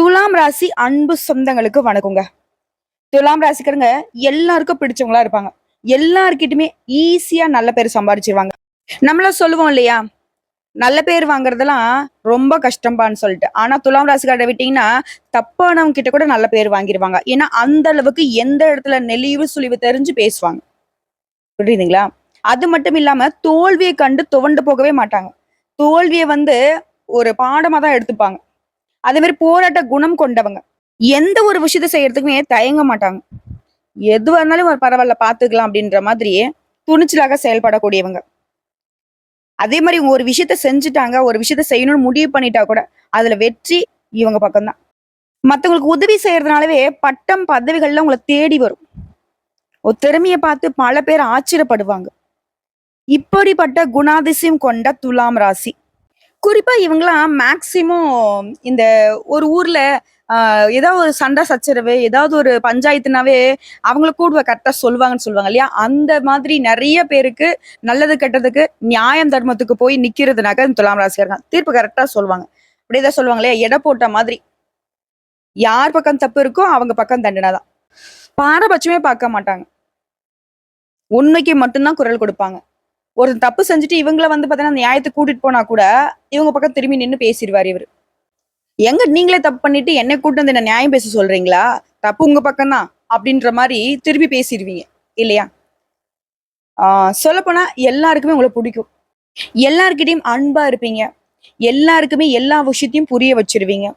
துலாம் ராசி அன்பு சொந்தங்களுக்கு வணக்கங்க. துலாம் ராசிக்காரங்க எல்லாருக்கும் பிடிச்சவங்களா இருப்பாங்க. எல்லார்கிட்டயுமே ஈஸியா நல்ல பேர் சம்பாதிச்சிருவாங்க நம்மள சொல்லுவோம் இல்லையா? நல்ல பேர் வாங்குறதெல்லாம் ரொம்ப கஷ்டம்பான்னு சொல்லிட்டு. ஆனா துலாம் ராசிக்காரரை விட்டீங்கன்னா தப்பானவங்க கிட்ட கூட நல்ல பேர் வாங்கிடுவாங்க ஏன்னா அந்த அளவுக்கு எந்த இடத்துல நெளிவு சுழிவு தெரிஞ்சு பேசுவாங்க. புரியுதுங்களா? அது மட்டும் இல்லாம தோல்வியை கண்டு துவண்டு போகவே மாட்டாங்க. தோல்வியை வந்து ஒரு பாடமா தான் எடுத்துப்பாங்க. அதே மாதிரி போராட்ட குணம் கொண்டவங்க. எந்த ஒரு விஷயத்த செய்யறதுக்குமே தயங்க மாட்டாங்க. எதுவாக இருந்தாலும் ஒரு பரவாயில்ல பார்த்துக்கலாம் அப்படின்ற மாதிரியே துணிச்சலாக செயல்படக்கூடியவங்க. அதே மாதிரி இவங்க ஒரு விஷயத்த செஞ்சுட்டாங்க ஒரு விஷயத்த செய்யணும்னு முடிவு பண்ணிட்டா கூட அதுல வெற்றி இவங்க பக்கம்தான். மற்றவங்களுக்கு உதவி செய்யறதுனாலவே பட்டம் பதவிகள்ல உங்களை தேடி வரும். ஒரு திறமையை பார்த்து பல பேர் ஆச்சரியப்படுவாங்க. இப்படிப்பட்ட குணாதிசயம் கொண்ட துலாம் ராசி. குறிப்பா இவங்களாம் மேக்சிமம் இந்த ஒரு ஊர்ல ஆஹ் ஏதாவது ஒரு சண்டை சச்சரவு ஏதாவது ஒரு பஞ்சாயத்துனாவே அவங்கள கூட கரெக்டா சொல்லுவாங்கன்னு சொல்லுவாங்க இல்லையா? அந்த மாதிரி நிறைய பேருக்கு நல்லது கெட்டதுக்கு நியாயம் தர்மத்துக்கு போய் நிக்கிறதுனாக்க இந்த துலாம் ராசிக்காரங்க தீர்ப்பு கரெக்டா சொல்லுவாங்க. அப்படியேதான் சொல்லுவாங்க இல்லையா? எடை போட்ட மாதிரி. யார் பக்கம் தப்பு இருக்கோ அவங்க பக்கம் தண்டனை தான். பாரபட்சமே பார்க்க மாட்டாங்க. உண்மைக்கு மட்டும்தான் குரல் கொடுப்பாங்க. ஒரு தப்பு செஞ்சுட்டு இவங்கள வந்து பார்த்தீங்கன்னா அந்த நியாயத்தை கூட்டிட்டு போனா கூட இவங்க பக்கம் திரும்பி நின்று பேசிடுவார் இவர். எங்க நீங்களே தப்பு பண்ணிட்டு என்னை கூட்டு வந்து என்ன நியாயம் பேச சொல்றீங்களா? தப்பு உங்க பக்கம் தான் அப்படின்ற மாதிரி திருப்பி பேசிடுவீங்க. இல்லையா? சொல்லப்போனா எல்லாருக்குமே உங்களை பிடிக்கும். எல்லாருக்கிட்டையும் அன்பா இருப்பீங்க. எல்லாருக்குமே எல்லா விஷயத்தையும் புரிய வச்சிருவீங்க.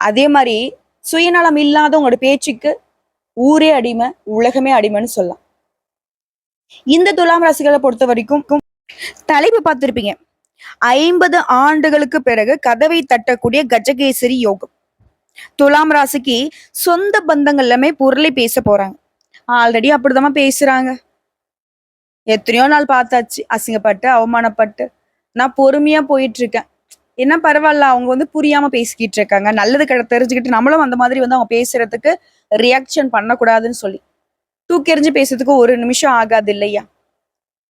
அதே மாதிரி சுயநலம் இல்லாத உங்களோட பேச்சுக்கு ஊரே அடிமை உலகமே அடிமைன்னு சொல்லலாம். இந்த துலாம் ராசிகளை பொறுத்த வரைக்கும் தலைப்பு பார்த்திருப்பீங்க. ஐம்பது ஆண்டுகளுக்கு பிறகு கதவை தட்டக்கூடிய கஜகேசரி யோகம். துலாம் ராசிக்கு சொந்த பந்தங்கள் எல்லாமே பொருளை பேச போறாங்க. ஆல்ரெடி அப்படிதான் பேசுறாங்க. எத்தனையோ நாள் பார்த்தாச்சு. அசிங்கப்பட்டு அவமானப்பட்டு. நான் பொறுமையா போயிட்டு இருக்கேன் என்ன பரவாயில்ல அவங்க வந்து புரியாம பேசிக்கிட்டு இருக்காங்க. நல்லது கிட தெரிஞ்சுக்கிட்டு நம்மளும் அந்த மாதிரி வந்து அவங்க பேசுறதுக்கு ரியாக்ஷன் பண்ணக்கூடாதுன்னு சொல்லி. தூக்கி எறிஞ்சு பேசுறதுக்கு ஒரு நிமிஷம் ஆகாது இல்லையா?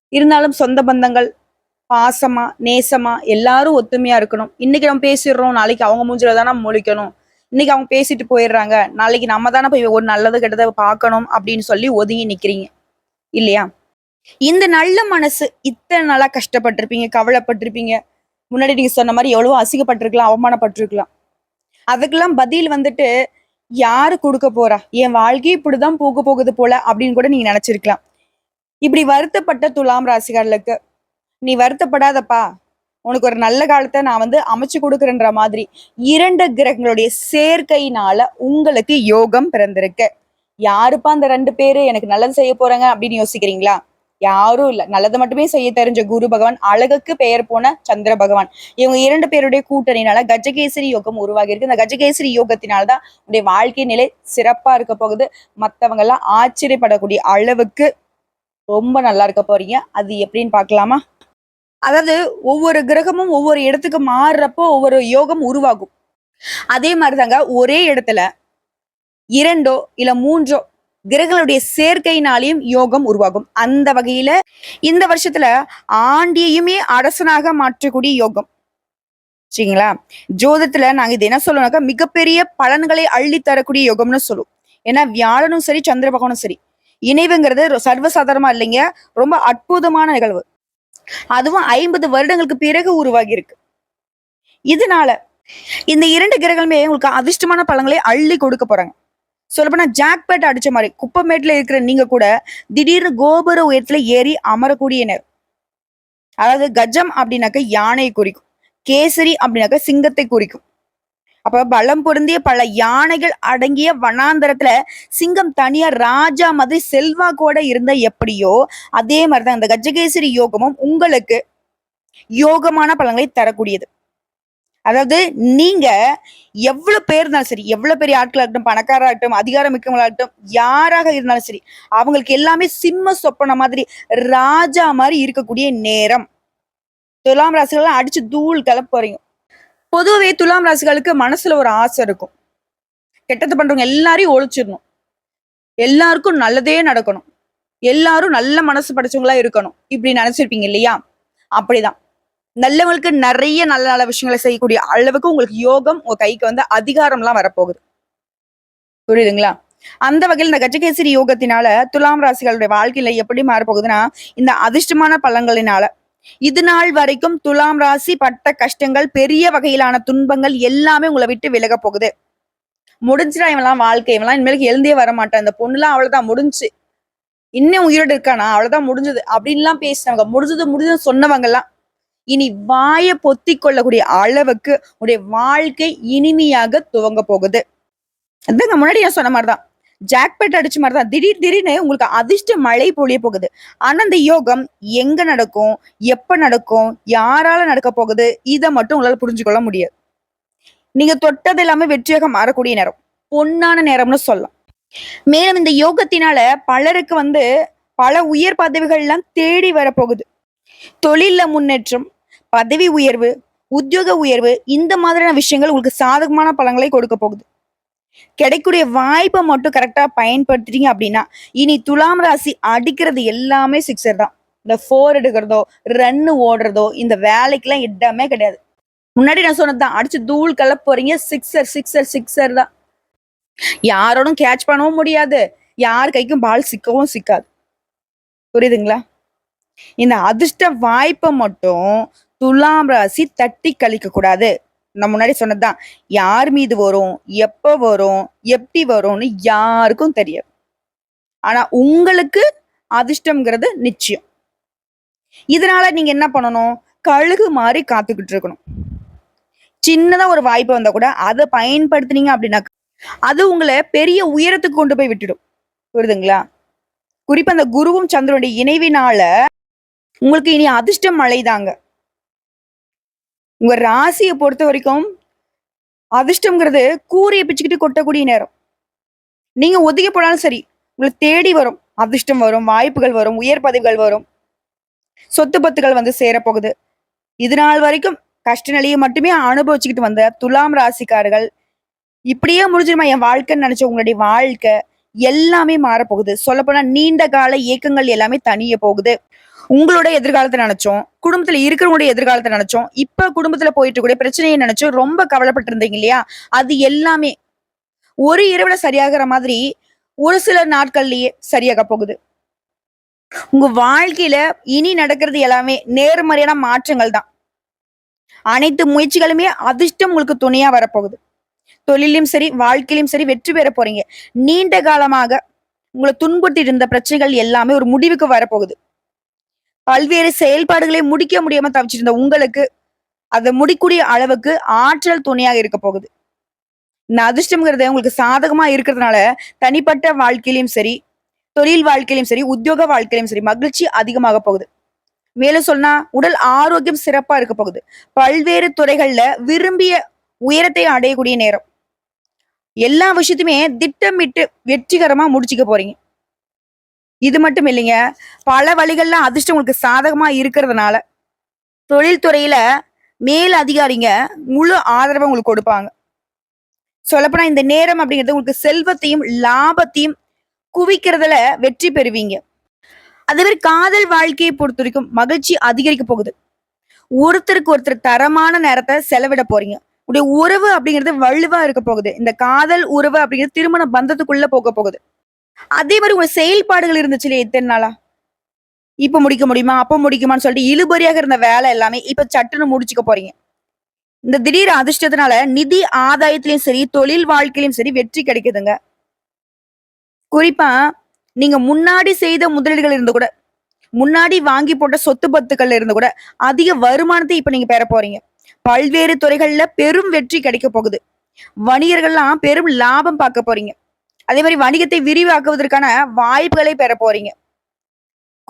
இருந்தாலும் சொந்த பந்தங்கள் பாசமா நேசமா எல்லாரும் ஒத்துமையா இருக்கணும். இன்னைக்கு நம்ம பேசிடுறோம் நாளைக்கு அவங்க மூஞ்சில தானே முழிக்கணும். இன்னைக்கு அவங்க பேசிட்டு போயிடுறாங்க நாளைக்கு நம்ம தானே போய் ஒரு நல்லது கெட்டதை பார்க்கணும் அப்படின்னு சொல்லி ஒதுங்கி நிக்கிறீங்க. இல்லையா? இந்த நல்ல மனசு இத்தனை நாளா கஷ்டப்பட்டிருப்பீங்க கவலைப்பட்டிருப்பீங்க. முன்னாடி நீங்க சொன்ன மாதிரி எவ்வளவோ அசிங்கப்பட்டிருக்கலாம் அவமானப்பட்டிருக்கலாம். அதுக்கெல்லாம் பதில் வந்துட்டு யாரு கொடுக்க போறா? என் வாழ்க்கை இப்படிதான் போக போகுது போல அப்படின்னு கூட நீங்க நினைச்சிருக்கலாம். இப்படி வருத்தப்பட்ட துலாம் ராசிகாரர்களுக்கு நீ வருத்தப்படாதப்பா. உனக்கு ஒரு நல்ல காலத்தை நான் வந்து அமைச்சு கொடுக்குறேன்ற மாதிரி இரண்டு கிரகங்களுடைய சேர்க்கையினால உங்களுக்கு யோகம் பிறந்திருக்கு. யாருப்பா அந்த ரெண்டு பேரு? எனக்கு நல்லது செய்ய போறாங்க அப்படின்னு யோசிக்கிறீங்களா? யாரும் இல்ல. நல்லது மட்டுமே செய்ய தெரிஞ்ச குரு பகவான் அழகுக்கு பெயர் போன சந்திர பகவான். இவங்க இரண்டு பேருடைய கூட்டணினால கஜகேசரி யோகம் உருவாகி இருக்கு இந்த கஜகேசரி யோகத்தினால்தான் உடைய வாழ்க்கை நிலை சிறப்பா இருக்க போகுது. மத்தவங்க எல்லாம் ஆச்சரியப்படக்கூடிய அளவுக்கு ரொம்ப நல்லா இருக்க போறீங்க. அது எப்படின்னு பாக்கலாமா அதாவது ஒவ்வொரு கிரகமும் ஒவ்வொரு இடத்துக்கு மாறுறப்போ ஒவ்வொரு யோகம் உருவாகும். அதே மாதிரிதாங்க ஒரே இடத்துல இரண்டோ இல்ல மூன்றோ கிரகங்களுடைய சேர்க்கையினாலையும் யோகம் உருவாகும். அந்த வகையில இந்த வருஷத்துல ஆண்டியையுமே அரசனாக மாற்றக்கூடிய யோகம். சரிங்களா? ஜோதத்துல நாங்க இது என்ன சொல்லணும்னாக்கா மிகப்பெரிய பலன்களை அள்ளி தரக்கூடிய யோகம்னு சொல்லுவோம். ஏன்னா வியாழனும் சரி சந்திர பகவானும் சரி இணைவுங்கிறது சர்வசாதாரணமா இல்லைங்க. ரொம்ப அற்புதமான நிகழ்வு. அதுவும் ஐம்பது வருடங்களுக்கு பிறகு உருவாகி இருக்கு இதனால இந்த இரண்டு கிரகங்களுமே உங்களுக்கு அதிர்ஷ்டமான பழங்களை அள்ளி கொடுக்க போறாங்க. சொல்லப்போனா ஜாக்பேட் அடிச்ச மாதிரி குப்பமேட்டில் இருக்கிற நீங்க கூட திடீர்னு கோபுர உயரத்துல ஏறி அமரக்கூடிய அதாவது கஜம் அப்படின்னாக்க யானையை குறிக்கும். கேசரி அப்படின்னாக்க சிங்கத்தை குறிக்கும். அப்ப பலம் பொருந்திய பல யானைகள் அடங்கிய வனாந்தரத்துல சிங்கம் தனியா ராஜா மாதிரி செல்வாக்கோட இருந்த எப்படியோ அதே மாதிரிதான் அந்த கஜகேசரி யோகமும் உங்களுக்கு யோகமான பலன்களை தரக்கூடியது. அதாவது நீங்க எவ்வளவு பேர் இருந்தாலும் சரி எவ்வளவு பெரிய ஆட்களாக இருக்கட்டும் பணக்காரா இருக்கட்டும் அதிகாரம் மிக்கவங்களாகட்டும் இருக்கட்டும் யாராக இருந்தாலும் சரி அவங்களுக்கு எல்லாமே சிம்ம சொப்பன மாதிரி ராஜா மாதிரி இருக்கக்கூடிய நேரம். துலாம் ராசிகள்லாம் அடிச்சு தூள் கிளப்ப போறீங்க. பொதுவே துலாம் ராசிகளுக்கு மனசுல ஒரு ஆசை இருக்கும். கெட்டது பண்றவங்க எல்லாரையும் ஒழிச்சிடணும். எல்லாருக்கும் நல்லதே நடக்கணும். எல்லாரும் நல்ல மனசு படைச்சவங்களா இருக்கணும். இப்படி நினைச்சிருப்பீங்க இல்லையா? அப்படிதான். நல்லவங்களுக்கு நிறைய நல்ல நல்ல விஷயங்களை செய்யக்கூடிய அளவுக்கு உங்களுக்கு யோகம் உங்க கைக்கு வந்து அதிகாரம்லாம் வரப்போகுது. புரியுதுங்களா? அந்த வகையில் இந்த கஜகேசரி யோகத்தினால துலாம் ராசிகளுடைய வாழ்க்கையில எப்படி மாறப்போகுதுன்னா இந்த அதிர்ஷ்டமான பலன்களினால. இது நாள் வரைக்கும் துலாம் ராசி பட்ட கஷ்டங்கள் பெரிய வகையிலான துன்பங்கள் எல்லாமே உங்களை விட்டு விலக போகுது. முடிஞ்சிடா இவெல்லாம் வாழ்க்கை இவெல்லாம் இனிமேலுக்கு எழுந்தே வர மாட்டேன். இந்த பொண்ணுலாம் அவ்வளவுதான் முடிஞ்சு. இன்னும் உயிரோடு இருக்கானா? அவ்வளவுதான் முடிஞ்சது. அப்படின்லாம் பேசினவங்க முடிஞ்சது முடிஞ்சது சொன்னவங்க எல்லாம் இனி வாயை பொத்தி கொள்ளக்கூடிய அளவுக்கு உடைய வாழ்க்கை இனிமையாக துவங்க போகுது. அதுதான் முன்னாடி நான் சொன்ன மாதிரிதான். ஜாக்பெட் அடிச்ச மாதிரிதான். திடீர் திடீர்னு உங்களுக்கு அதிர்ஷ்ட மழை பொழிய போகுது. ஆனா அந்த யோகம் எங்க நடக்கும்? எப்ப நடக்கும்? யாரால நடக்க போகுது? இதை மட்டும் உங்களால புரிஞ்சுக்கொள்ள முடியாது. நீங்க தொட்டது எல்லாமே வெற்றியாக மாறக்கூடிய நேரம். பொன்னான நேரம்னு சொல்லலாம். மேலும் இந்த யோகத்தினால பலருக்கு வந்து பல உயர் பதவிகள் எல்லாம் தேடி வரப்போகுது. தொழில முன்னேற்றம் பதவி உயர்வு உத்தியோக உயர்வு இந்த மாதிரியான விஷயங்கள் உங்களுக்கு சாதகமான பலங்களை கொடுக்க போகுது. கிடைக்கூடிய வாய்ப்பை மட்டும் கரெக்டாக பயன்படுத்திட்டீங்க அப்படின்னா இனி துலாம் ராசி அடிக்கிறது எல்லாமே சிக்ஸர் தான். இந்த ஃபோர் எடுக்கிறதோ ரன்னு ஓடுறதோ இந்த வேலைக்கெல்லாம் இடமே கிடையாது. முன்னாடி நான் சொன்னதுதான் அடிச்சு தூள் கலப்ப போறீங்க சிக்ஸர் சிக்ஸர் சிக்ஸர் தான். யாரோடும் கேட்ச் பண்ணவும் முடியாது. யார் கைக்கும் பால் சிக்கவும் சிக்காது. புரியுதுங்களா? இந்த அதிர்ஷ்ட வாய்ப்பை மட்டும் துலாம் ராசி தட்டி கழிக்க கூடாது. நான் முன்னாடி சொன்னதுதான். யார் மீது வரும் எப்போ வரும் எப்படி வரும்னு யாருக்கும் தெரியாது. ஆனா உங்களுக்கு அதிர்ஷ்டம்ங்கிறது நிச்சயம். இதனால நீங்க என்ன பண்ணணும்? கழுகு மாதிரி காத்துக்கிட்டு இருக்கணும். சின்னதா ஒரு வாய்ப்பு வந்தா கூட அதை பயன்படுத்துனீங்க அப்படின்னா அது உங்களை பெரிய உயரத்துக்கு கொண்டு போய் விட்டுடும். புரியுதுங்களா? குறிப்பா அந்த குருவும் சந்திரனுடைய இணைவினால உங்களுக்கு இனி அதிர்ஷ்டம் மழைதாங்க உங்க ராசியை பொறுத்த வரைக்கும் அதிர்ஷ்டம்ங்கிறது கூரையை பிச்சுக்கிட்டு கொட்டக்கூடிய நேரம். நீங்க ஒதுக்கி போனாலும் சரி உங்களை தேடி வரும். அதிர்ஷ்டம் வரும் வாய்ப்புகள் வரும் உயர் பதவிகள் வரும். சொத்து பத்துகள் வந்து சேரப்போகுது. இது நாள் வரைக்கும் கஷ்ட நிலையை மட்டுமே அனுபவிச்சுக்கிட்டு வந்த துலாம் ராசிக்காரர்கள் இப்படியே முடிஞ்சிருமா என் வாழ்க்கைன்னு நினைச்ச உங்களுடைய வாழ்க்கை? எல்லாமே மாறப்போகுது. சொல்லப்போனா நீண்ட கால இயக்கங்கள் எல்லாமே தனிய போகுது. உங்களோட எதிர்காலத்தை நினைச்சோம் குடும்பத்துல இருக்கிறவங்களுடைய எதிர்காலத்தை நினைச்சோம் இப்ப குடும்பத்துல போயிட்டு கூட பிரச்சனையை நினைச்சோம் ரொம்ப கவலைப்பட்டு இருந்தீங்க இல்லையா? அது எல்லாமே ஒரு இரவுல சரியாகிற மாதிரி ஒரு சில நாட்கள்லயே சரியாக போகுது. உங்க வாழ்க்கையில இனி நடக்கிறது எல்லாமே நேர்மறையான மாற்றங்கள் தான். அனைத்து முயற்சிகளுமே அதிர்ஷ்டம் உங்களுக்கு துணையா வரப்போகுது. தொழிலையும் சரி வாழ்க்கையிலும் சரி வெற்றி பெற போறீங்க. நீண்ட காலமாக உங்களை துன்புறுத்தி இருந்த பிரச்சனைகள் எல்லாமே ஒரு முடிவுக்கு வரப்போகுது. பல்வேறு செயல்பாடுகளை முடிக்க முடியாம தவிச்சிருந்த உங்களுக்கு அதை முடிக்கூடிய அளவுக்கு ஆற்றல் துணையாக இருக்க போகுது. இந்த அதிர்ஷ்டம்ங்கிறது உங்களுக்கு சாதகமா இருக்கிறதுனால தனிப்பட்ட வாழ்க்கையிலும் சரி தொழில் வாழ்க்கையிலும் சரி உத்தியோக வாழ்க்கையிலும் சரி மகிழ்ச்சி அதிகமாக போகுது. மேலும் சொன்னா உடல் ஆரோக்கியம் சிறப்பா இருக்க போகுது. பல்வேறு துறைகள்ல விரும்பிய உயரத்தை அடையக்கூடிய நேரம். எல்லா விஷயத்தையுமே திட்டமிட்டு வெற்றிகரமா முடிச்சுக்க போறீங்க. இது மட்டும் இல்லைங்க. பல வழிகள்லாம் அதிர்ஷ்டம் உங்களுக்கு சாதகமா இருக்கிறதுனால தொழில்துறையில மேல் அதிகாரிங்க முழு ஆதரவை உங்களுக்கு கொடுப்பாங்க. சொல்லப்போனா இந்த நேரம் அப்படிங்கிறது உங்களுக்கு செல்வத்தையும் லாபத்தையும் குவிக்கிறதுல வெற்றி பெறுவீங்க. அதே மாதிரி காதல் வாழ்க்கையை பொறுத்த வரைக்கும் மகிழ்ச்சி அதிகரிக்க போகுது. ஒருத்தருக்கு ஒருத்தர் தரமான நேரத்தை செலவிட போறீங்க. உடைய உறவு அப்படிங்கிறது வலுவா இருக்க போகுது. இந்த காதல் உறவு அப்படிங்கிறது திருமண பந்தத்துக்குள்ள போக போகுது. அதே மாதிரி உங்க செயல்பாடுகள் இருந்துச்சு இல்லையா இத்தனை நாளா? இப்ப முடிக்க முடியுமா? அப்ப முடிக்குமான்னு சொல்லிட்டு இழுபறியாக இருந்த வேலை எல்லாமே இப்ப சட்டுன்னு முடிச்சுக்க போறீங்க. இந்த திடீர் அதிர்ஷ்டத்தினால நிதி ஆதாயத்திலயும் சரி தொழில் வாழ்க்கையிலும் சரி வெற்றி கிடைக்குதுங்க. குறிப்பா நீங்க முன்னாடி செய்த முதலீடுகள் இருந்து கூட முன்னாடி வாங்கி போட்ட சொத்து பத்துக்கள்ல இருந்து கூட அதிக வருமானத்தை இப்ப நீங்க பெற போறீங்க. பல்வேறு துறைகள்ல பெரும் வெற்றி கிடைக்க போகுது. வணிகர்கள்லாம் பெரும் லாபம் பார்க்க போறீங்க. அதே மாதிரி வணிகத்தை விரிவாக்குவதற்கான வாய்ப்புகளை பெற போறீங்க.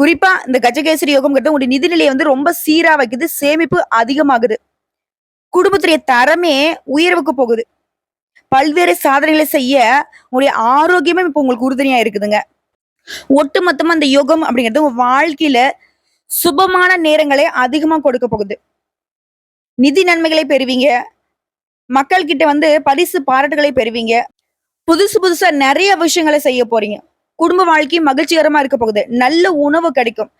குறிப்பா இந்த கஜகேசரி யோகம்ங்கிறது உங்களுடைய நிதிநிலையை வந்து ரொம்ப சீரா வைக்குது சேமிப்பு அதிகமாகுது. குடும்பத்துடைய தரமே உயர்வுக்கு போகுது. பல்வேறு சாதனைகளை செய்ய உங்களுடைய ஆரோக்கியமே இப்போ உங்களுக்கு உறுதுணையா இருக்குதுங்க. ஒட்டுமொத்தமா அந்த இந்த யோகம் அப்படிங்கிறது உங்க வாழ்க்கையில சுபமான நேரங்களை அதிகமா கொடுக்க போகுது. நிதி நன்மைகளை பெறுவீங்க. மக்கள் கிட்ட வந்து பரிசு பாராட்டுகளை பெறுவீங்க. புதுசு புதுசா நிறைய விஷயங்களை செய்ய போறீங்க. குடும்ப வாழ்க்கை மகிழ்ச்சிகரமா இருக்க போகுது. நல்ல உணவு கிடைக்கும்.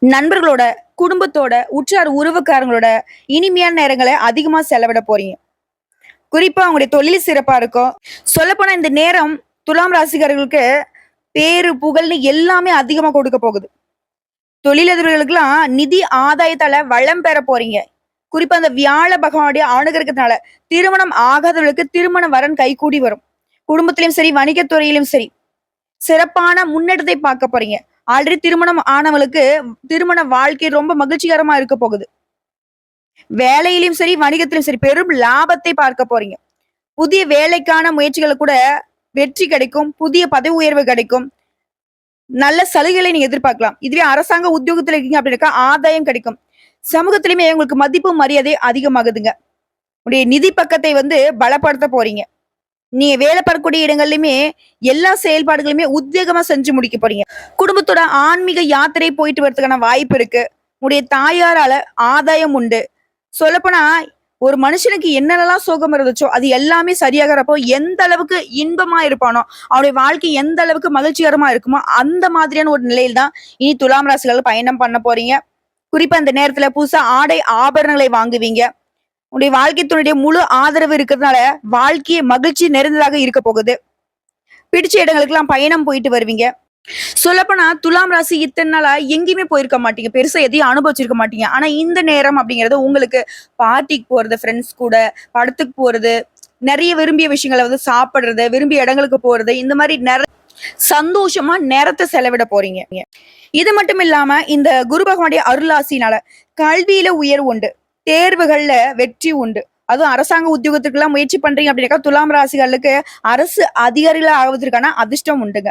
நண்பர்களோட குடும்பத்தோட உற்றார் உறவுக்காரங்களோட இனிமையான நேரங்களை அதிகமா செலவிட போறீங்க. குறிப்பா அவங்களுடைய தொழில் சிறப்பா இருக்கும். சொல்லப்போனா இந்த நேரம் துலாம் ராசிக்காரர்களுக்கு பேரு புகழ்னு எல்லாமே அதிகமா கொடுக்க போகுது. தொழிலதிபர்களுக்கெல்லாம் நிதி ஆதாயத்தால வளம் பெற போறீங்க. குறிப்பா அந்த வியாழ பகவானுடைய ஆணுகிறதுனால திருமணம் ஆகாதவர்களுக்கு திருமண வரன் கைகூடி வரும். குடும்பத்திலும் சரி வணிகத்துறையிலும் சரி சிறப்பான முன்னேற்றத்தை பார்க்க போறீங்க. ஆல்ரெடி திருமணம் ஆனவளுக்கு திருமண வாழ்க்கை ரொம்ப மகிழ்ச்சிகரமா இருக்க போகுது. வேலையிலும் சரி வணிகத்திலும் சரி பெரும் லாபத்தை பார்க்க போறீங்க. புதிய வேலைக்கான முயற்சிகளை கூட வெற்றி கிடைக்கும் புதிய பதவி உயர்வு கிடைக்கும். நல்ல சலுகைகளை நீங்க எதிர்பார்க்கலாம். இதுவே அரசாங்க உத்தியோகத்துல இருக்கீங்க அப்படின்னாக்கா ஆதாயம் கிடைக்கும். சமூகத்திலுமே உங்களுக்கு மதிப்பு மரியாதை அதிகமாகுதுங்க. உடைய நிதி பக்கத்தை வந்து பலப்படுத்த போறீங்க. நீங்க வேலை பார்க்கக்கூடிய இடங்கள்லயுமே எல்லா செயல்பாடுகளுமே உத்வேகமா செஞ்சு முடிக்க போறீங்க. குடும்பத்தோட ஆன்மீக யாத்திரை போயிட்டு வரதுக்கான வாய்ப்பு இருக்கு. உடைய தாயாரால ஆதாயம் உண்டு. சொல்லப்போனா ஒரு மனுஷனுக்கு என்னென்னலாம் சோகம் இருந்துச்சோ அது எல்லாமே சரியாகிறப்போ எந்த அளவுக்கு இன்பமா இருப்பானோ அவனுடைய வாழ்க்கை எந்த அளவுக்கு மகிழ்ச்சிகரமா இருக்குமோ அந்த மாதிரியான ஒரு நிலையில் தான் இனி துலாம் ராசிகள் பயணம் பண்ண போறீங்க. குறிப்பா அந்த நேரத்துல புதுசா ஆடை ஆபரணங்களை வாங்குவீங்க. உடைய வாழ்க்கை துணையுடைய முழு ஆதரவு இருக்கிறதுனால வாழ்க்கையை மகிழ்ச்சி நிறைந்ததாக இருக்க போகுது. பிடிச்ச இடங்களுக்கெல்லாம் பயணம் போயிட்டு வருவீங்க. சொல்லப்போனா துலாம் ராசி இத்தனை நாளா எங்கேயுமே போயிருக்க மாட்டீங்க. பெருசா எதையும் அனுபவிச்சிருக்க மாட்டீங்க. ஆனா இந்த நேரம் அப்படிங்கிறது உங்களுக்கு பார்ட்டிக்கு போறது ஃப்ரெண்ட்ஸ் கூட படத்துக்கு போறது நிறைய விரும்பிய விஷயங்களை வந்து சாப்பிடுறது விரும்பிய இடங்களுக்கு போறது இந்த மாதிரி நிறைய சந்தோஷமா நேரத்தை செலவிட போறீங்க. இது மட்டும் இல்லாம இந்த குரு பகவானுடைய அருளாசினால கல்வியில உயர்வு உண்டு. தேர்வுகள்ல வெற்றி உண்டு. அதுவும் அரசாங்க உத்தியோகத்துக்கு எல்லாம் முயற்சி பண்றீங்க அப்படின்னாக்கா துலாம் ராசிகளுக்கு அரசு அதிகாரிகளா ஆவதற்கான அதிர்ஷ்டம் உண்டுங்க.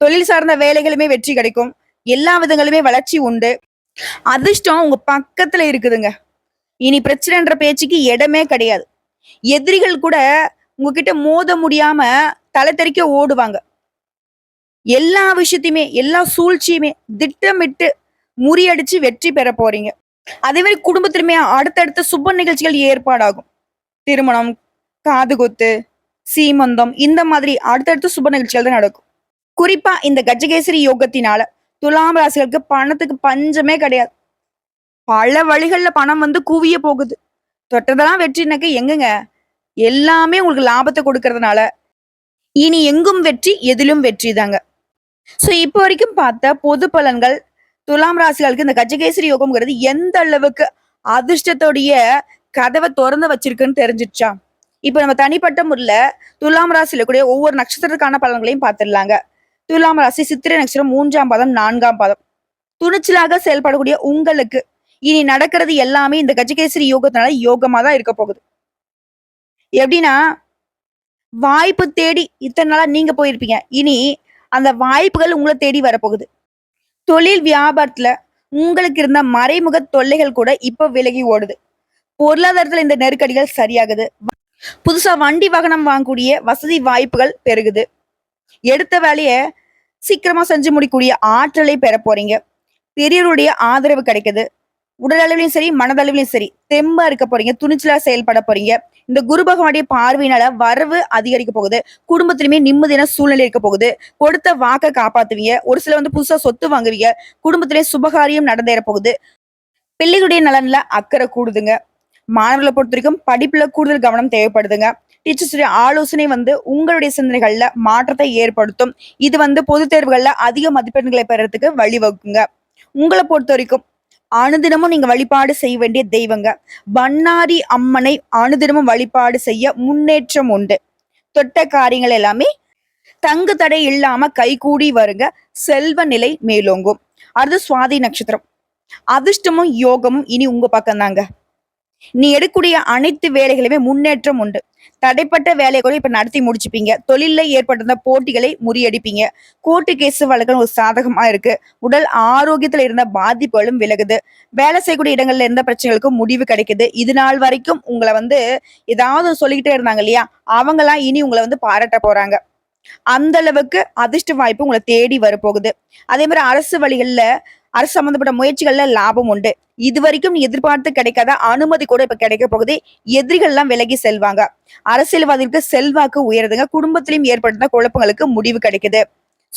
தொழில் சார்ந்த வேலைகளுமே வெற்றி கிடைக்கும். எல்லா விதங்களுமே வளர்ச்சி உண்டு. அதிர்ஷ்டம் உங்க பக்கத்துல இருக்குதுங்க. இனி பிரச்சனைன்ற பேச்சுக்கு இடமே கிடையாது. எதிரிகள் கூட உங்ககிட்ட மோத முடியாம தலை தெறிக்க ஓடுவாங்க. எல்லா விஷயத்தையுமே எல்லா சூழ்ச்சியுமே திட்டமிட்டு முறியடிச்சு வெற்றி பெற போறீங்க. அதே மாதிரி குடும்பத்திலுமே அடுத்தடுத்த சுப நிகழ்ச்சிகள் ஏற்பாடாகும். திருமணம் காதுகுத்து சீமந்தம் இந்த மாதிரி அடுத்தடுத்த சுப நிகழ்ச்சிகள் தான் நடக்கும். குறிப்பா இந்த கஜகேசரி யோகத்தினால துலாம் ராசிகளுக்கு பணத்துக்கு பஞ்சமே கிடையாது. பல வழிகள்ல பணம் வந்து குவிய போகுது. தொட்டதெல்லாம் வெற்றினாக்க எங்கங்க? எல்லாமே உங்களுக்கு லாபத்தை கொடுக்கறதுனால. இனி எங்கும் வெற்றி எதிலும் வெற்றி தாங்க ஸோ இப்போ வரைக்கும் பார்த்த பொது பலன்கள் துலாம் ராசிகளுக்கு இந்த கஜகேசரி யோகம்ங்கிறது எந்த அளவுக்கு அதிர்ஷ்டத்தோடைய கதவை திறந்து வச்சிருக்குன்னு தெரிஞ்சிருச்சா இப்ப நம்ம தனிப்பட்ட முறையில துலாம் ராசியில கூடிய ஒவ்வொரு நட்சத்திரத்துக்கான பலன்களையும் பார்த்துடலாங்க. துலாம் ராசி சித்திரை நட்சத்திரம் மூன்றாம் பாதம் நான்காம் பாதம். துணிச்சலாக செயல்படக்கூடிய உங்களுக்கு இனி நடக்கிறது எல்லாமே இந்த கஜகேசரி யோகத்தினால யோகமா தான் இருக்க போகுது. எப்படின்னா வாய்ப்பு தேடி இத்தனை நாளா நீங்க போயிருப்பீங்க. இனி அந்த வாய்ப்புகள் உங்களை தேடி வரப்போகுது. தொழில் வியாபாரத்துல உங்களுக்கு இருந்த மறைமுக தொல்லைகள் கூட இப்ப விலகி ஓடுது. பொருளாதாரத்துல இந்த நெருக்கடிகள் சரியாகுது. புதுசா வண்டி வாகனம் வாங்கக்கூடிய வசதி வாய்ப்புகள் பெருகுது. எடுத்த வேலைய சீக்கிரமா செஞ்சு முடிக்கூடிய ஆற்றலை பெற போறீங்க. பெரியவருடைய ஆதரவு கிடைக்குது. உடல் அளவிலையும் சரி மனதளவிலையும் சரி தெம்பா இருக்க போறீங்க. துணிச்சலா செயல்பட போறீங்க. இந்த குரு பகவானுடைய பார்வையினால வரவு அதிகரிக்க போகுது. குடும்பத்திலுமே நிம்மதியான சூழ்நிலை இருக்க போகுது. கொடுத்த வாக்கை காப்பாத்துவீங்க. ஒரு சில வந்து புதுசா சொத்து வாங்குவீங்க. குடும்பத்திலே சுபகாரியம் நடந்தேற போகுது. பிள்ளைகளுடைய நலன்ல அக்கறை கூடுதுங்க. மாணவர்களை பொறுத்த வரைக்கும் படிப்புல கூடுதல் கவனம் தேவைப்படுதுங்க. டீச்சர்ஸுடைய ஆலோசனை வந்து உங்களுடைய சிந்தனைகள்ல மாற்றத்தை ஏற்படுத்தும். இது வந்து பொது தேர்வுகள்ல அதிக மதிப்பெண்களை பெறறதுக்கு வழிவகுக்குங்க. உங்களை பொறுத்த வரைக்கும் அனுதினமும் நீங்க வழிபாடு செய்ய வேண்டிய தெய்வங்க. பண்ணாரி அம்மனை அனுதினமும் வழிபாடு செய்ய முன்னேற்றம் உண்டு. தொட்ட காரியங்கள் எல்லாமே தங்கு தடை இல்லாம கைகூடி வருங்க. செல்வ நிலை மேலோங்கும். அடுத்து சுவாதி நட்சத்திரம். அதிர்ஷ்டமும் யோகமும் இனி உங்க பக்கம் தாங்க நீ எடுக்கக்கூடிய அனைத்து வேலைகளுமே முன்னேற்றம் உண்டு. தடைப்பட்ட வேலையை கூட இப்ப நடத்தி முடிச்சுப்பீங்க. தொழில ஏற்பட்டிருந்த போட்டிகளை முறியடிப்பீங்க. கோர்ட்டு கேஸ் வழக்குகள் ஒரு சாதகமா இருக்கு. உடல் ஆரோக்கியத்துல இருந்த பாதிப்புகளும் விலகுது. வேலை செய்யக்கூடிய இடங்கள்ல இருந்த பிரச்சனைகளுக்கும் முடிவு கிடைக்குது. இது நாள் வரைக்கும் உங்களை வந்து ஏதாவது சொல்லிக்கிட்டே இருந்தாங்க இல்லையா? அவங்கெல்லாம் இனி உங்களை வந்து பாராட்ட போறாங்க. அந்த அளவுக்கு அதிர்ஷ்ட வாய்ப்பு உங்களை தேடி வரப்போகுது. அதே மாதிரி அரசு வழிகள்ல அரசு சம்பந்தப்பட்ட முயற்சிகள்ல லாபம் உண்டு. இது வரைக்கும் எதிர்பார்த்து கிடைக்காத அனுமதி கூட இப்ப கிடைக்க போகுது. எதிரிகள் எல்லாம் விலகி செல்வாங்க. அரசியல்வாதிகளுக்கு செல்வாக்கு உயருதுங்க. குடும்பத்திலையும் ஏற்படுத்த குழப்பங்களுக்கு முடிவு கிடைக்குது.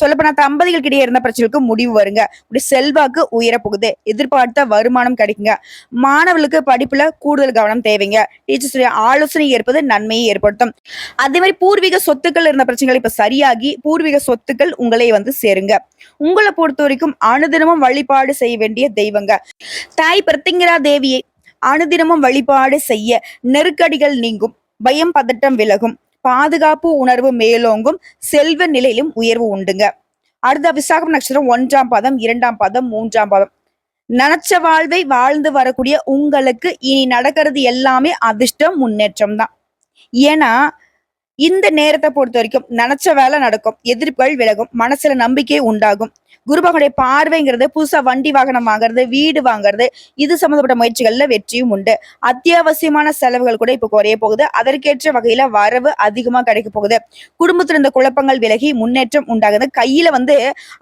சொல்லப்போனா தம்பதிகளுக்கிடையே இருந்த பிரச்சனைக்கு முடிவு வருங்க. இப்படி செல்வாக்கு உயர போகுது எதிர்பார்த்த வருமானம் கிடைக்குங்க. மாணவர்களுக்கு படிப்புல கூடுதல் கவனம் தேவைங்க. டீச்சர்ஸுடைய ஆலோசனை ஏற்பது நன்மையை ஏற்படுத்தும். அதே மாதிரி பூர்வீக சொத்துக்கள் இருந்த பிரச்சனைகள் இப்ப சரியாகி பூர்வீக சொத்துக்கள் உங்களை வந்து சேருங்க. உங்களை பொறுத்த வரைக்கும் அனுதினமும் வழிபாடு செய்ய வேண்டிய தெய்வங்க. தாய் பிரத்திங்கரா தேவியை அனுதினமும் வழிபாடு செய்ய நெருக்கடிகள் நீங்கும். பயம் பதட்டம் விலகும். பாதுகாப்பு உணர்வு மேலோங்கும் செல்வ நிலையிலும் உயர்வு உண்டுங்க. அடுத்த விசாகம் நட்சத்திரம் ஒன்றாம் பாதம் இரண்டாம் பாதம் மூன்றாம் பாதம். நினைச்ச வாழ்வை வாழ்ந்து வரக்கூடிய உங்களுக்கு இனி நடக்கிறது எல்லாமே அதிர்ஷ்டம் முன்னேற்றம் தான் ஏன்னா இந்த நேரத்தை பொறுத்த வரைக்கும் நினைச்ச வேலை நடக்கும் எதிர்ப்புகள் விலகும் மனசுல நம்பிக்கை உண்டாகும். குருபகனுடைய பார்வைங்கிறது புதுசா வண்டி வாகனம் வாங்குறது வீடு வாங்குறது இது சம்பந்தப்பட்ட முயற்சிகள்ல வெற்றியும் உண்டு. அத்தியாவசியமான செலவுகள் கூட இப்ப குறைய போகுது. அதற்கேற்ற வகையில வரவு அதிகமா கிடைக்க போகுது. குடும்பத்துல இருந்த குழப்பங்கள் விலகி முன்னேற்றம் உண்டாகுது. கையில வந்து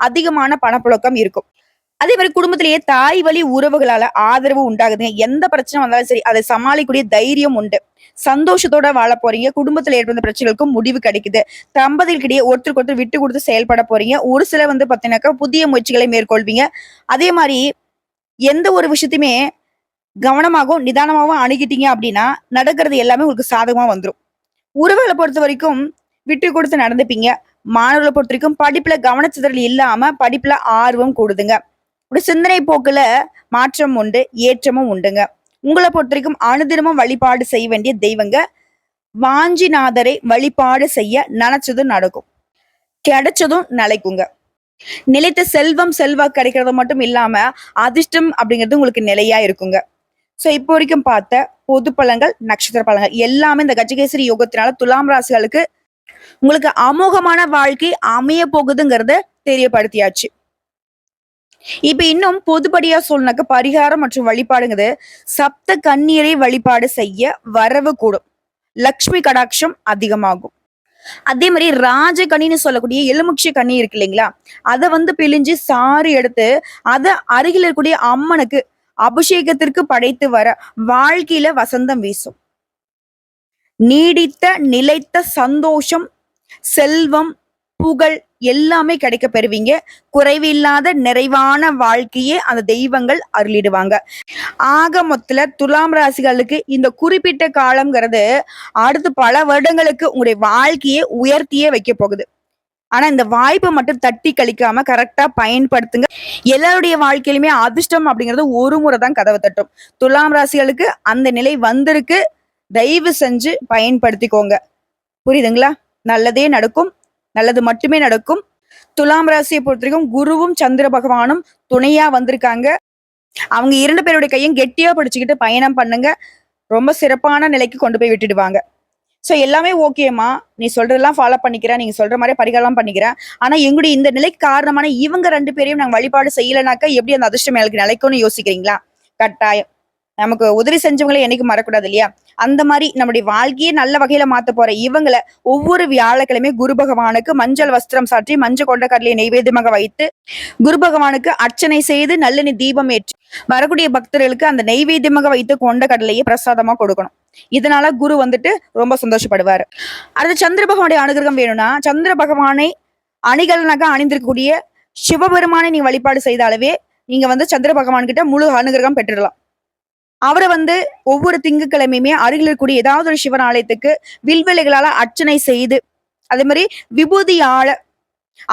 அதிகமான பணப்புழக்கம் இருக்கும். அதே மாதிரி குடும்பத்திலேயே தாய் வழி உறவுகளால ஆதரவு உண்டாகுதுங்க. எந்த பிரச்சனை வந்தாலும் சரி அதை சமாளிக்கக்கூடிய தைரியம் உண்டு. சந்தோஷத்தோட வாழ போறீங்க. குடும்பத்துல ஏற்பட்ட பிரச்சனைகளுக்கும் முடிவு கிடைக்குது. தம்பதிகளுக்கிடையே ஒருத்தருக்கு ஒருத்தர் விட்டு கொடுத்து செயல்பட போறீங்க. ஒரு சில வந்து பாத்தீங்கன்னாக்கா புதிய முயற்சிகளை மேற்கொள்வீங்க. அதே மாதிரி எந்த ஒரு விஷயத்தையுமே கவனமாகவும் நிதானமாகவும் அணுகிட்டீங்க அப்படின்னா நடக்கிறது எல்லாமே உங்களுக்கு சாதகமா வந்துடும் உறவுகளை பொறுத்த வரைக்கும் விட்டு கொடுத்து நடந்துப்பீங்க. மாணவர்களை பொறுத்த வரைக்கும் படிப்புல கவனச்சிதறல் இல்லாம படிப்புல ஆர்வம் கூடுதுங்க. இப்படி சிந்தனை போக்குல மாற்றம் உண்டு ஏற்றமும் உண்டுங்க. உங்களை பொறுத்த வரைக்கும் அனுதினமும் வழிபாடு செய்ய வேண்டிய தெய்வங்க. வாஞ்சிநாதரை வழிபாடு செய்ய நினைச்சதும் நடக்கும். கிடைச்சதும் நிலைக்குங்க. நிலைத்த செல்வம் செல்வா கிடைக்கிறது மட்டும் இல்லாம அதிர்ஷ்டம் அப்படிங்கிறது உங்களுக்கு நிலையா இருக்குங்க. ஸோ இப்போ வரைக்கும் பார்த்த பொது பழங்கள் நட்சத்திர பழங்கள் எல்லாமே இந்த கஜகேசரி யோகத்தினால துலாம் ராசிகளுக்கு உங்களுக்கு அமோகமான வாழ்க்கை அமைய போகுதுங்கிறத தெரியப்படுத்தியாச்சு. இப்ப இன்னும் பொதுப்படியா சொல்லனாக்க பரிகாரம் மற்றும் வழிபாடுங்கிறது சப்த கண்ணீரை வழிபாடு செய்ய வரவு கூடும். லக்ஷ்மி கடாட்சம் அதிகமாகும். அதே மாதிரி ராஜ ராஜகனின்னு சொல்லக்கூடிய எலுமிச்சை கனி இருக்கு இல்லைங்களா? அதை வந்து பிழிஞ்சு சாறு எடுத்து அதை அருகில் இருக்கக்கூடிய அம்மனுக்கு அபிஷேகத்திற்கு படைத்து வர வாழ்க்கையில வசந்தம் வீசும். நீடித்த நிலைத்த சந்தோஷம் செல்வம் புகழ் எல்லாமே கிடைக்க பெறுவீங்க. குறைவில்லாத நிறைவான வாழ்க்கையே அந்த தெய்வங்கள் அருளிடுவாங்க. ஆக மொத்தத்துல துலாம் ராசிகளுக்கு இந்த குறிப்பிட்ட காலம்ங்கிறது அடுத்து பல வருடங்களுக்கு உங்களுடைய வாழ்க்கையை உயர்த்தியே வைக்க போகுது. ஆனா இந்த வாய்ப்பை மட்டும் தட்டி கழிக்காம கரெக்டா பயன்படுத்துங்க. எல்லாருடைய வாழ்க்கையிலுமே அதிர்ஷ்டம் அப்படிங்கிறது ஒரு முறை தான் கதவை தட்டும். துலாம் ராசிகளுக்கு அந்த நிலை வந்திருக்கு. தயவு செஞ்சு பயன்படுத்திக்கோங்க. புரியுதுங்களா? நல்லதே நடக்கும். நல்லது மட்டுமே நடக்கும். துலாம் ராசியை பொறுத்த வரைக்கும் குருவும் சந்திர பகவானும் துணையா வந்திருக்காங்க. அவங்க இரண்டு பேருடைய கையும் கெட்டியா பிடிச்சுக்கிட்டு பயணம் பண்ணுங்க. ரொம்ப சிறப்பான நிலைக்கு கொண்டு போய் விட்டுடுவாங்க. ஸோ எல்லாமே ஓகேம்மா நீ சொல்றதெல்லாம் ஃபாலோ பண்ணிக்கிறேன். நீங்க சொல்ற மாதிரி பரிகாரம் பண்ணிக்கிறேன். ஆனா எங்களுடைய இந்த நிலைக்கு காரணமான இவங்க ரெண்டு பேரையும் நாங்கள் வழிபாடு செய்யலைனாக்கா எப்படி அந்த அதிர்ஷ்டம் எனக்கு நிலைக்கும்னு யோசிக்கிறீங்களா? கட்டாயம். நமக்கு உதவி செஞ்சவங்களை என்னைக்கு மறக்கூடாது இல்லையா? அந்த மாதிரி நம்முடைய வாழ்க்கையை நல்ல வகையில மாத்த போற இவங்களை ஒவ்வொரு வியாழக்கிழமை குரு பகவானுக்கு மஞ்சள் வஸ்திரம் சாற்றி மஞ்சள் கொண்ட கடலையை நைவேத்தியமாக வைத்து குரு பகவானுக்கு அர்ச்சனை செய்து நல்லெண்ணெய் தீபம் ஏற்றி வரக்கூடிய பக்தர்களுக்கு அந்த நைவேத்தியமாக வைத்து கொண்ட கடலையை பிரசாதமா கொடுக்கணும். இதனால குரு வந்துட்டு ரொம்ப சந்தோஷப்படுவாரு. அடுத்து சந்திர பகவானுடைய அனுகிரகம் வேணும்னா சந்திர பகவானை அணிகலனாக அணிந்திருக்கக்கூடிய சிவபெருமானை நீங்க வழிபாடு செய்தாலவே நீங்க வந்து சந்திர பகவான் கிட்ட முழு அனுகிரகம் பெற்றுடலாம். அவரை வந்து ஒவ்வொரு திங்கட்கிழமையுமே அருகில் இருக்கக்கூடிய ஏதாவது ஒரு சிவன் ஆலயத்துக்கு வில்வெளிகளால அர்ச்சனை செய்து அதே மாதிரி விபூதியால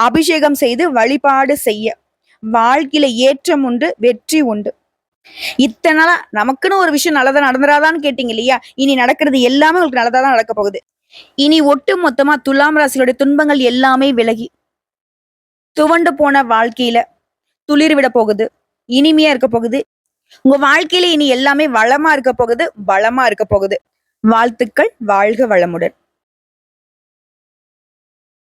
அபிஷேகம் செய்து வழிபாடு செய்ய வாழ்க்கையில ஏற்றம் உண்டு வெற்றி உண்டு. இத்தனை நாளா நமக்குன்னு ஒரு விஷயம் நல்லதா நடந்துராதான்னு கேட்டீங்க இல்லையா? இனி நடக்கிறது எல்லாமே உங்களுக்கு நல்லதா தான் நடக்க போகுது. இனி ஒட்டு மொத்தமா துலாம் ராசிகளுடைய துன்பங்கள் எல்லாமே விலகி துவண்டு போன வாழ்க்கையில துளிர் விட போகுது இனிமையா இருக்க போகுது. உங்க வாழ்க்கையில இனி எல்லாமே வளமா இருக்க போகுது பலமா இருக்க போகுது. வாழ்த்துக்கள் வாழ்க வளமுடன்.